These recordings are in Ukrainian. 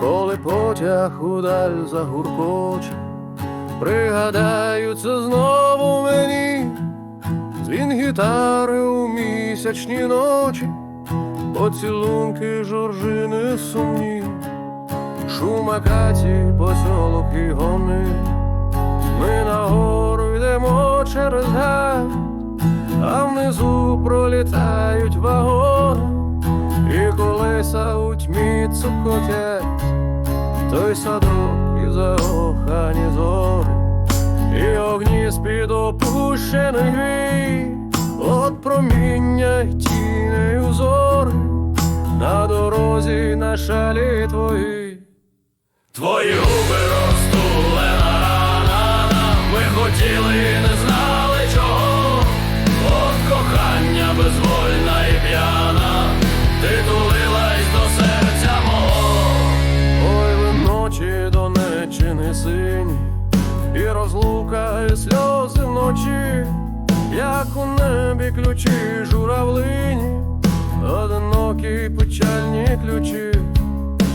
коли потяг удаль загуркоче, пригадаються знову мені. Дзвін гітари у місячні ночі, поцілунки жоржини сумні, шум акацій, посьолок і гони. Ми нагору йдемо через гай, а внизу пролітають вагони, колеса у тьмі цукотять, той садок і заохані зори, і огні з-під опущених вій, от проміння й тінею зори, на дорозі на шалі твої. Твої губи розтулена рана, ми хотіли не знали Донеччини сині, і розлука, і сльози вночі, як у небі ключі журавлині, одинокі печальні ключі.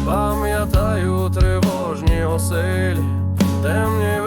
Пам'ятаю тривожні оселі, темні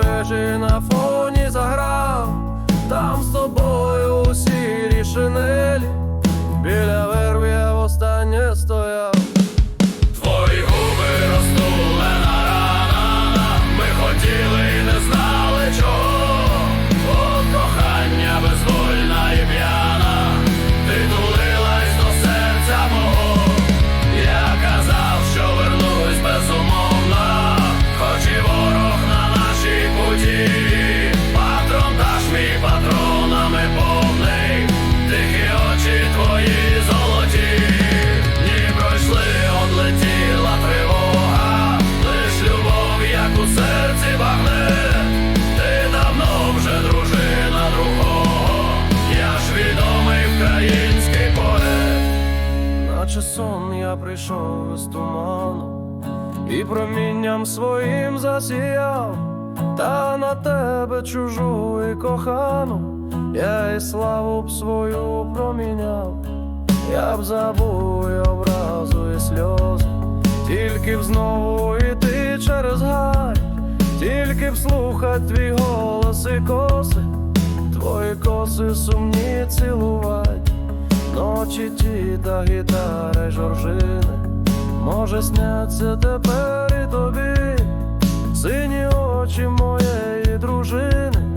сон я прийшов із туману і промінням своїм засіяв, та на тебе чужу і кохану, я і славу б свою проміняв, я б забув і образу і сльози, тільки б знову йти через гай, тільки б слухать твій голос і коси, твої коси сумні цілувать. Ночі ті та гітари жоржини, може сняться тепер і тобі, сині очі моєї дружини.